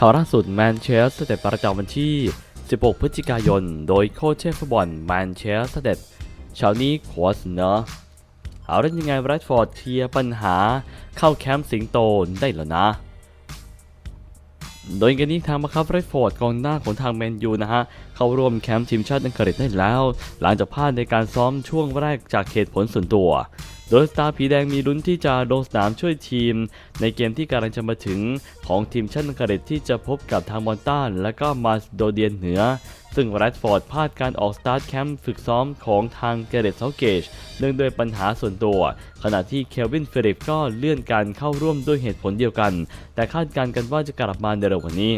ข่าวล่าสุดแมนเชสเตอร์ประจำวันที่ 16 พฤศจิกายน โดยโค้ชเชฟฟุตบอลแมนเชสเตอร์เช้านี้ขอเสนอเอาเรื่องยังไงแรดฟอร์ดเคลียร์ปัญหาเข้าแคมป์สิงโตได้แล้วนะ โดยกันนี้ทางมาคับเรดฟอร์ดกองหน้าของทางแมนยูนะฮะ เข้าร่วมแคมป์ทีมชาติอังกฤษได้แล้ว หลังจากพลาดในการซ้อมช่วงแรกจากเหตุผลส่วนตัว โดยสตาร์ผีแดงมีลุ้นที่จะลงสนามช่วยทีม ในเกมที่กำลังจะมาถึงของทีมชาติอังกฤษที่จะพบกับทางมอนตันและก็มาสโดเดียนเหนือ ซึ่งแรดฟอร์ดพลาดการออกสตาร์ทแคมป์ฝึกซ้อมของทางเกเรตเซาเกจเนื่องด้วยปัญหาส่วนตัว ขณะที่เควินเฟิลิปก็เลื่อนการเข้าร่วมด้วยเหตุผลเดียวกัน แต่คาดการณ์กันว่าจะกลับมาในเร็วว่านี้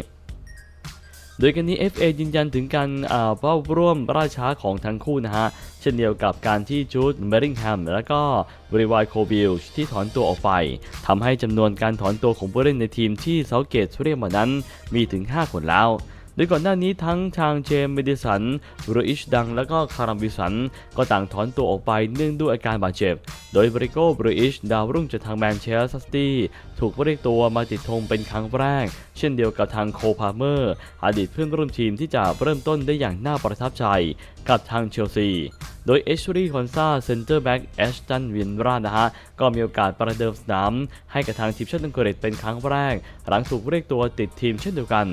โดยกันนี้ FA ยืนยันถึงการอ่าเฝ้าร่วมราช้าของทั้งคู่นะฮะ เช่นเดียวกับการที่จูดเบริงแฮมและก็บริวายโคบิลที่ถอนตัวออกไปทำให้จำนวนการถอนตัวของผู้เล่นในทีมที่เซาเกตเรียกมานั้น มีถึง 5 คนแล้ว โดยก่อนหน้านี้ทั้งทางเจมเมดิสันรูอิชดัง และก็คารัมบิสัน ก็ต่างถอนตัวออกไปเนื่องด้วยอาการบาดเจ็บ โดยบริโกบรูอิชดาวรุ่งจากทางแมนเชสเตอร์ซิตี้ถูกเรียกตัวมาติดธงเป็นครั้งแรก เช่นเดียวกับทางโคพาเมอร์ อดีตเพื่อนร่วมทีมที่จะเริ่มต้นได้อย่างน่าประทับใจ กับทางเชลซี โดยเอชรีคอนซาเซนเตอร์แบ็กแอชตันวินรานะฮะ ก็มีโอกาสประเดิมสนามให้กับทางทีมชาติอังกฤษเป็นครั้งแรก หลังถูกเรียกตัวติดทีมเช่นเดียวกัน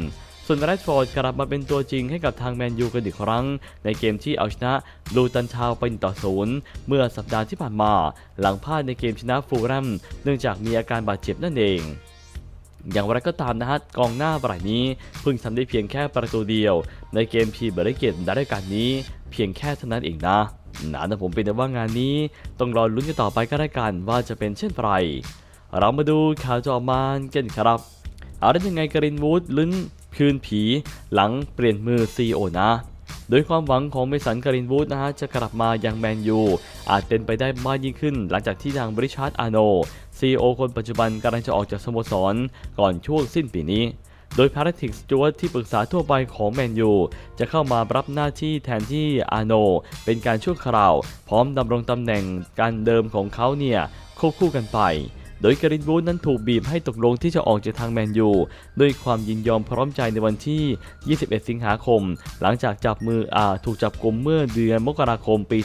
ส่วนแรดฟอร์ดกลับมาเป็นตัวจริงให้กับทางแมนยูกันอีกครั้ง ในเกมที่เอาชนะลูตันทาว์ไปต่อศูนย์เมื่อสัปดาห์ที่ผ่านมา หลังพลาดในเกมชนะฟูลแรมเนื่องจากมีอาการบาดเจ็บนั่นเองอย่างไรก็ตามนะฮะกองหน้ารายนี้เพิ่งทำได้เพียงแค่ประตูเดียว ในเกมพีเบริเกตได้ด้วยกันนี้ เพียงแค่เท่านั้นเองนะนะแต่ผมเป็นแต่ว่างานนี้ ต้องรอลุ้นกันต่อไปก็ได้กันว่าจะเป็นเช่นไรเรามาดูข่าวจอมานกันครับ เอาได้ยังไงกรินวูดลุ้นคืนผีหลังเปลี่ยนมือซีโอนะโดยความหวังของเมสันการินวูดนะฮะจะกลับมายังแมนยูอาจเป็นไปได้มากยิ่งขึ้น หลังจากที่ทางบริชาร์ดอาโนซีโอคนปัจจุบันกำลังจะออกจากสโมสรก่อนช่วงสิ้นปีนี้ โดยพาราทิกสจวตที่ปรึกษาทั่วไปของแมนยูจะเข้ามารับหน้าที่แทนที่อาโนเป็นการชั่วคราว พร้อมดำรงตำแหน่งการเดิมของเขาเนี่ยควบคู่กันไป โดยการินวูดนั้นถูกบีบให้ตกลงที่จะออกจากทางแมนยูด้วยความยินยอมพร้อมใจในวันที่ 21 สิงหาคม หลังจากจับมืออาถูกจับกลุมเมื่อเดือนมกราคมปี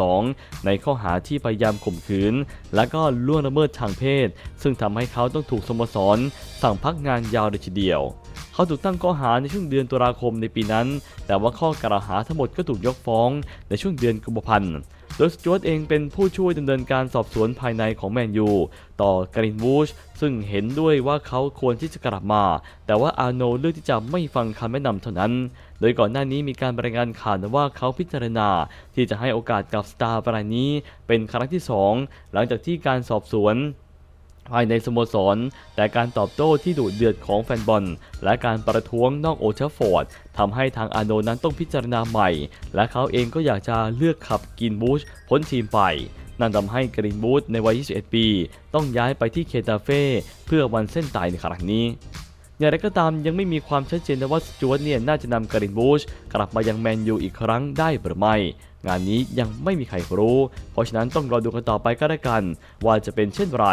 2022 ในข้อหาที่พยายามข่มขืน และก็ล่วงละเมิดทางเพศ ซึ่งทำให้เขาต้องถูกสโมสร สั่งพักงานยาวเลยทีเดียวเขาถูกตั้งข้อหาในช่วงเดือนตุลาคมในปีนั้น แต่ว่าข้อกล่าวหาทั้งหมดก็ถูกยกฟ้องในช่วงเดือนกุมภาพันธ์ โดยสจวตเองเป็นผู้ช่วยดำเนินการสอบสวนภายในของแมนยู ต่อกรินวูชซึ่งเห็นด้วยว่าเขาควรที่จะกลับมา แต่ว่าอาโนเลือกที่จะไม่ฟังคำแนะนำเท่านั้น โดยก่อนหน้านี้มีการรายงานข่าวว่าเขาพิจารณา ที่จะให้โอกาสกับสตาร์รายนี้เป็นครั้งที่สองหลังจากที่การสอบสวน ภายในสโมสร แต่การตอบโต้ที่ดุเดือดของแฟนบอล และการประท้วงนอกโอเทฟฟอร์ดทำให้ทางอาโนนั้นต้องพิจารณาใหม่ และเขาเองก็อยากจะเลือกขับกินบูชพ้นทีมไป นั่นทำให้กรีนบูชในวัย 21 ปี ต้องย้ายไปที่เคตาเฟ่เพื่อวันเส้นตายในครั้งนี้อย่างไรก็ตามยังไม่มีความชัดเจนว่าสจวตเนี่ยน่าจะนำกรินบูชกลับมายังแมนยูอีกครั้งได้หรือไม่ งานนี้ยังไม่มีใครรู้ เพราะฉะนั้นต้องรอดูกันต่อไปก็ได้วกัน ว่าจะเป็นเช่นไร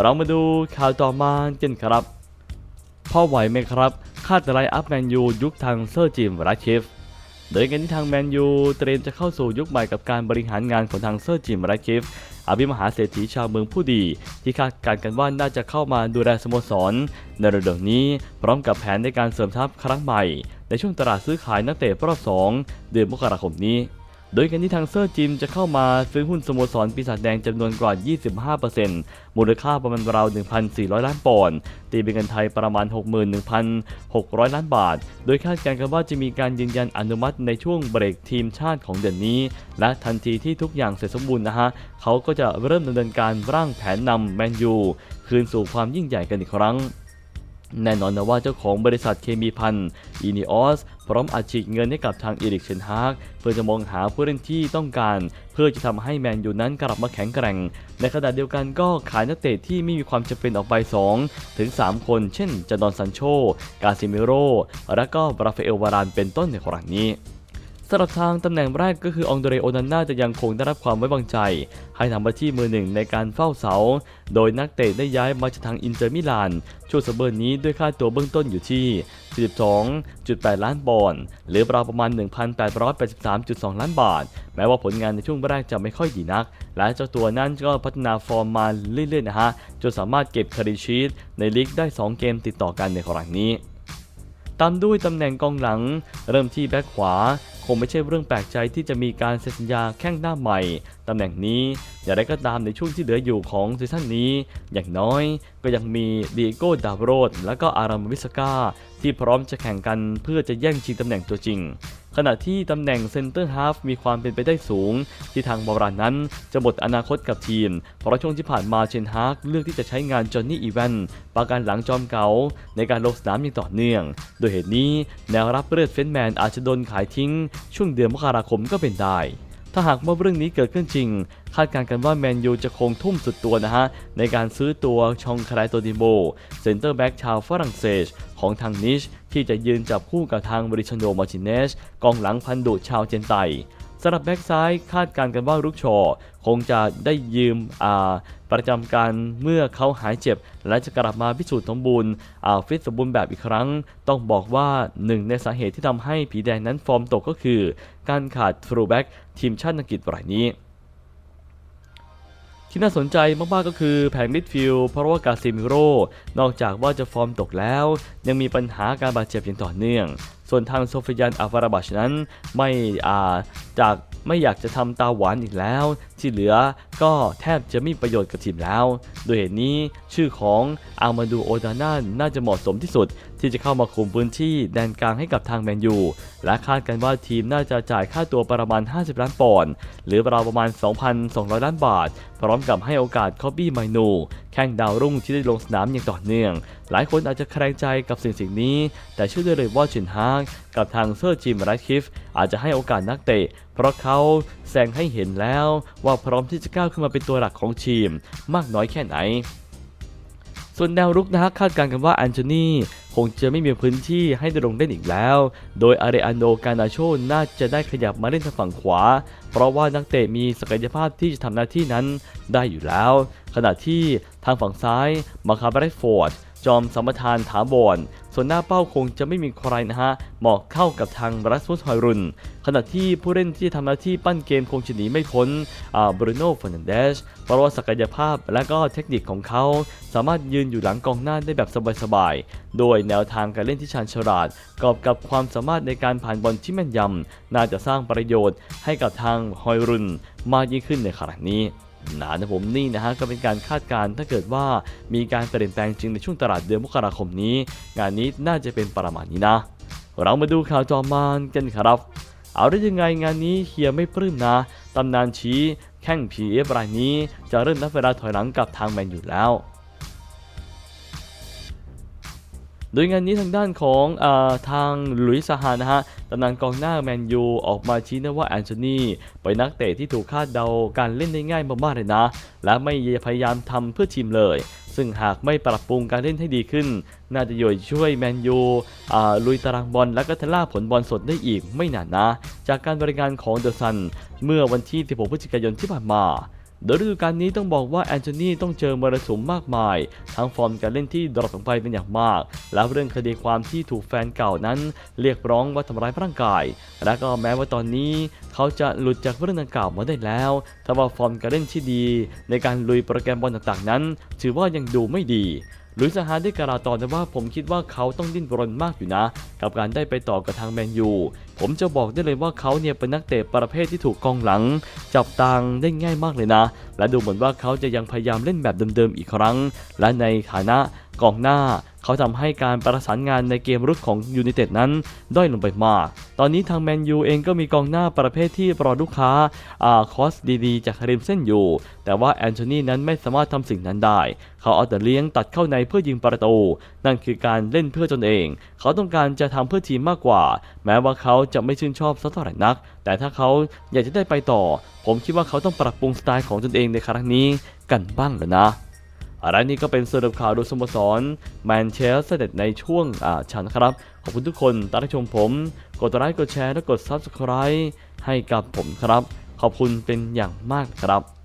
เรามาดูข่าวต่อมากันครับพ่อไหวไหมครับคาดไลอัพแมนยูยุคทางเซอร์จิมรัชเชฟโดยกันที่ทางแมนยูเตรียมจะเข้าสู่ยุคใหม่กับการบริหารงานของทางเซอร์จิมรัชเชฟอภิมหาเศรษฐีชาวเมืองผู้ดี ที่คาดการณ์กันว่าน่าจะเข้ามาดูแลสโมสร ในเร็วๆนี้พร้อมกับแผนในการเสริมทัพครั้งใหม่ ในช่วงตลาดซื้อขายนักเตะรอบ 2 เดือนมกราคมนี้ โดยกันที่ทางเซอร์จิมจะเข้ามาซื้อหุ้นสโมสรปีศาจแดงจำนวนกว่า 25%มูลค่าประมาณราว 1,400 ล้านปอนด์ตีเป็นเงินไทยประมาณ 61,600 ล้านบาท โดยคาดการณ์กันว่าจะมีการยืนยันอนุมัติในช่วงเบรกทีมชาติของเดือนนี้ และทันทีที่ทุกอย่างเสร็จสมบูรณ์นะฮะ เขาก็จะเริ่มดำเนินการร่างแผนนำแมนยูคืนสู่ความยิ่งใหญ่กันอีกครั้ง แน่นอนนะว่าเจ้าของบริษัทเคมีพันอีนิออสพร้อมอัดฉีดเงินให้กับทางเอริกเชนฮากเพื่อจะมองหาผู้เล่นที่ต้องการ เพื่อจะทำให้แมนยูนั้นกลับมาแข็งแกร่ง ในขณะเดียวกันก็ขายนักเตะที่ไม่มีความจำเป็นออกไป 2 ถึง 3 คน เช่นจานอนซันโช กาซิเมโร และก็บราฟเอลวารานเป็นต้นในครั้งนี้ สำหรับทางตำแหน่งแรกก็คือองโดเรโอนาน่าจะยังคงได้รับความไว้วางใจ ให้ทำหน้าที่มือหนึ่งในการเฝ้าเสา โดยนักเตะได้ย้ายมาจากทางอินเตอร์มิลานช่วงซัมเมอร์นี้ด้วยค่าตัวเบื้องต้นอยู่ที่42.8 ล้านปอนด์หรือราวประมาณ 1,883.2 ล้านบาท แม้ว่าผลงานในช่วงแรกจะไม่ค่อยดีนัก และเจ้าตัวนั้นก็พัฒนาฟอร์มมาเรื่อยๆนะฮะจนสามารถเก็บคาริชีตในลีกได้ 2 เกมติดต่อกันในครั้งนี้ตามด้วยตำแหน่งกองหลัง เริ่มที่แบ็คขวา คงไม่ใช่เรื่องแปลกใจที่จะมีการเซ็นสัญญาแข้งหน้าใหม่ ตำแหน่งนี้อย่างไรก็ตามในช่วงที่เหลืออยู่ของซีซั่นนี้ อย่างน้อยก็ยังมีดีโก้ดาวโรดและก็อารามวิสกาที่พร้อมจะแข่งกันเพื่อจะแย่งชิงตำแหน่งตัวจริง ขณะที่ตำแหน่งเซนเตอร์ฮาฟมีความเป็นไปได้สูง ที่ทางบรานนั้นจะหมดอนาคตกับทีม เพราะช่วงที่ผ่านมาเชนฮากเลือกที่จะใช้งานจอห์นนี่อีแวนปากการหลังจอมเก่าในการลงสนามอย่างต่อเนื่อง โดยเหตุนี้แนวรับเลือดเฟนแมนอาจจะโดนขายทิ้ง ช่วงเดือนมกราคมก็เป็นได้ ถ้าหากว่าเรื่องนี้เกิดขึ้นจริง คาดการณ์กันว่าแมนยูจะคงทุ่มสุดตัวนะฮะ ในการซื้อตัวชองคาราโตดิโมเซนเตอร์แบ็กชาวฝรั่งเศสของทางนิช ที่จะยืนจับคู่กับทางบริชโนมาชินเนสกองหลังพันดุชาวเจนไตสำหรับแบ็กซ้ายคาดการณ์กันว่าลุกชอ คงจะได้ยืมประจำการเมื่อเขาหายเจ็บ และจะกลับมาพิสูจน์สมบูรณ์ฟิตสมบูรณ์แบบอีกครั้ง ต้องบอกว่าหนึ่งในสาเหตุที่ทำให้ผีแดงนั้นฟอร์มตกก็คือ การขาดฟรูแบ็กทีมชาติอังกฤษรายนี้ที่น่าสนใจมากๆก็คือแผงมิดฟิลด์เพราะว่ากาซิมิโร่ นอกจากว่าจะฟอร์มตกแล้ว ยังมีปัญหาการบาดเจ็บอย่างต่อเนื่อง ส่วนทางโซฟิยันอัฟราบัชนั้นไม่อ่าจาก ไม่อยากจะทำตาหวานอีกแล้ว ที่เหลือก็แทบจะไม่มีประโยชน์กับทีมแล้ว โดยเหตุนี้ชื่อของอามาดูโอดาน่าน่าจะเหมาะสมที่สุด ที่จะเข้ามาคุมพื้นที่แดนกลางให้กับทางแมนยู และคาดกันว่าทีมน่าจะจ่ายค่าตัวประมาณ 50 ล้านปอนด์หรือราวประมาณ 2,200 ล้านบาทพร้อมกับให้โอกาสคอบบี้ไมโนแข้งดาวรุ่งที่ได้ลงสนามอย่างต่อเนื่อง หลายคนอาจจะแคลงใจกับสิ่งสิ่งนี้ แต่เชื่อได้เลยว่าเชนฮากกับทางเซอร์จิมไรท์คิฟอาจจะให้โอกาสนักเตะ เพราะเขาแสดงให้เห็นแล้วว่าพร้อมที่จะก้าวขึ้นมาเป็นตัวหลักของทีม มากน้อยแค่ไหน ส่วนแนวรุกนะฮะคาดการณ์กันว่าแอนโทนีคงจะไม่มีพื้นที่ให้ได้ลงเล่นอีกแล้ว โดยอาเรอันโดกานาโชน่าจะได้ขยับมาเล่นทางฝั่งขวา เพราะว่านักเตะมีศักยภาพที่จะทำหน้าที่นั้นได้อยู่แล้ว ขณะที่ทางฝั่งซ้ายมาคาบรฟอร์ด จอมสมทานถาวร ส่วนหน้าเป้าคงจะไม่มีใครนะฮะเหมาะเข้ากับทางรัสมุสฮอยรุน ขณะที่ผู้เล่นที่ทำหน้าที่ปั้นเกมคงจะหนีไม่พ้นบรูโน่ฟอร์นันเดสเพราะว่าศักยภาพและก็เทคนิคของเขา สามารถยืนอยู่หลังกองหน้าได้แบบสบายๆ โดยแนวทางการเล่นที่ชาญฉลาดกอบกับความสามารถในการผ่านบอลที่แม่นยำน่าจะสร้างประโยชน์ให้กับทางฮอยรุนมากยิ่งขึ้นในขณะนี้ นะนะผมนี่นะฮะก็เป็นการคาดการณ์ถ้าเกิดว่ามีการเปลี่ยนแปลงจริงในช่วงตลาดเดือนมกราคมนี้ งานนี้น่าจะเป็นประมาณนี้นะ เรามาดูข่าวจอมานกันครับเอาได้ยังไงงานนี้เฮียไม่ปลื้มนะ ตำนานชี้แข้งผีเอฟรายนี้จะเริ่มนับเวลาถอยหลังกับทางแมนอยู่แล้ว โดยงานนี้ทางด้านของออทางหลุยส์ซาฮานะฮะ ตำนานกองหน้าแมนยูออกมาชี้นะว่าแอนโทนีเป็นนักเตะที่ถูกคาดเดาการเล่นได้ง่ายมากๆเลยนะ และไม่พยายามทำเพื่อทีมเลย ซึ่งหากไม่ปรับปรุงการเล่นให้ดีขึ้น น่าจะย่อยช่วยแมนยูลุยตารางบอลและก็ทล่าผลบอลสดได้อีกไม่นานนะ จากการบริการของเดอะซันเมื่อวันที่ 16 พฤศจิกายนที่ผ่านมา โดยฤดูกาลนี้ต้องบอกว่าแอนโทนีต้องเจอมรสุมมากมาย ทั้งฟอร์มการเล่นที่ดรอปลงไปเป็นอย่างมาก และเรื่องคดีความที่ถูกแฟนเก่านั้น เรียกร้องว่าทำร้ายร่างกาย และก็แม้ว่าตอนนี้ เขาจะหลุดจากเรื่องดังกล่าวมาได้แล้วแต่ว่าฟอร์มการเล่นที่ดี ในการลุยโปรแกรมบอลต่างๆนั้น ถือว่ายังดูไม่ดีหลุยส์ซาฮาได้กล่าวต่อนะว่าผมคิดว่าเขาต้องดิ้นรนมากอยู่นะ กับการได้ไปต่อกับทางแมนยูผมจะบอกได้เลยว่าเขาเนี่ยเป็นนักเตะประเภทที่ถูกกองหลัง จับตางได้ง่ายมากเลยนะ และดูเหมือนว่าเขาจะยังพยายามเล่นแบบเดิมๆอีกครั้ง และในฐานะกองหน้า เขาทำให้การประสานงานในเกมรุกของยูไนเต็ดนั้นด้อยลงไปมาก ตอนนี้ทางแมนยูเองก็มีกองหน้าประเภทที่รอลูกค้าอ่าคอสดีๆ จากริมเส้นอยู่ แต่ว่าแอนโทนีนั้นไม่สามารถทำสิ่งนั้นได้ เขาเอาแต่เลี้ยงตัดเข้าในเพื่อยิงประตู นั่นคือการเล่นเพื่อตนเอง เขาต้องการจะทำเพื่อทีมมากกว่า แม้ว่าเขาจะไม่ชื่นชอบสักเท่าไหร่นัก แต่ถ้าเขาอยากจะได้ไปต่อ ผมคิดว่าเขาต้องปรับปรุงสไตล์ของตนเองในครั้งนี้กันบ้างแล้วนะอะไรนี่ก็เป็นสรุปข่าวโดยสโมสรแมนเชสเตอร์ในช่วงอ่าชันครับ ขอบคุณทุกคนที่รับชมผม กดไลค์กดแชร์และกด Subscribe ให้กับผมครับ ขอบคุณเป็นอย่างมากครับ